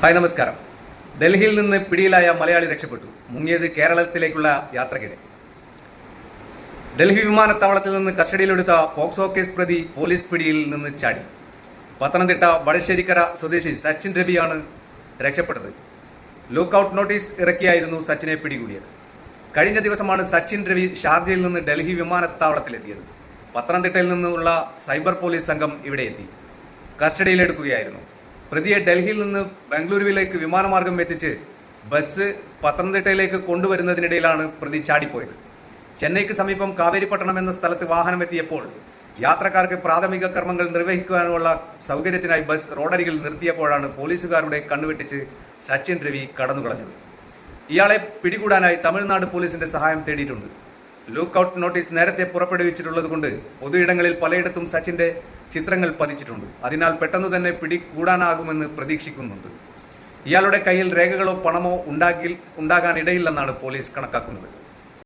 Hi നമസ്കാരം. ഡൽഹിയിൽ നിന്ന് പിടിയിലായ മലയാളി രക്ഷപ്പെട്ടു. മുങ്ങിയത് കേരളത്തിലേക്കുള്ള യാത്രക്കിടെ. ഡൽഹി വിമാനത്താവളത്തിൽ നിന്ന് കസ്റ്റഡിയിലെടുത്ത പോക്സോ കേസ് പ്രതി പോലീസ് പിടിയിൽ നിന്ന് ചാടി. പത്തനംതിട്ട വടശ്ശേരിക്കര സ്വദേശി സച്ചിൻ രവിയാണ് രക്ഷപ്പെട്ടത്. ലുക്കൌട്ട് നോട്ടീസ് ഇറക്കിയായിരുന്നു സച്ചിനെ പിടികൂടിയത്. കഴിഞ്ഞ ദിവസമാണ് സച്ചിൻ രവി ഷാർജയിൽ നിന്ന് ഡൽഹി വിമാനത്താവളത്തിലെത്തിയത്. പത്തനംതിട്ടയിൽ നിന്നുള്ള സൈബർ പോലീസ് സംഘം ഇവിടെ എത്തി കസ്റ്റഡിയിലെടുക്കുകയായിരുന്നു. പ്രതിയെ ഡൽഹിയിൽ നിന്ന് ബംഗളൂരുവിലേക്ക് വിമാനമാർഗം എത്തിച്ച് ബസ് പത്തനംതിട്ടയിലേക്ക് കൊണ്ടുവരുന്നതിനിടയിലാണ് പ്രതി ചാടിപ്പോയത്. ചെന്നൈക്ക് സമീപം കാവേരിപ്പട്ടണം എന്ന സ്ഥലത്ത് വാഹനം എത്തിയപ്പോൾ യാത്രക്കാർക്ക് പ്രാഥമിക കർമ്മങ്ങൾ നിർവഹിക്കാനുള്ള സൗകര്യത്തിനായി ബസ് റോഡരികിൽ നിർത്തിയപ്പോഴാണ് പോലീസുകാരുടെ കണ്ണുവെട്ടിച്ച് സച്ചിൻ രവി കടന്നു കളഞ്ഞത് ഇയാളെ പിടികൂടാനായി തമിഴ്നാട് പോലീസിന്റെ സഹായം തേടിയിട്ടുണ്ട്. ലുക്ക് ഔട്ട് നോട്ടീസ് നേരത്തെ പുറപ്പെടുവിച്ചിട്ടുള്ളത് കൊണ്ട് പൊതുയിടങ്ങളിൽ പലയിടത്തും സച്ചിന്റെ ചിത്രങ്ങൾ പതിച്ചിട്ടുണ്ട്. അതിനാൽ പെട്ടെന്ന് തന്നെ പിടികൂടാനാകുമെന്ന് പ്രതീക്ഷിക്കുന്നുണ്ട്. ഇയാളുടെ കയ്യിൽ രേഖകളോ പണമോ ഉണ്ടാക്കി ഉണ്ടാകാൻ ഇടയില്ലെന്നാണ് പോലീസ് കണക്കാക്കുന്നത്.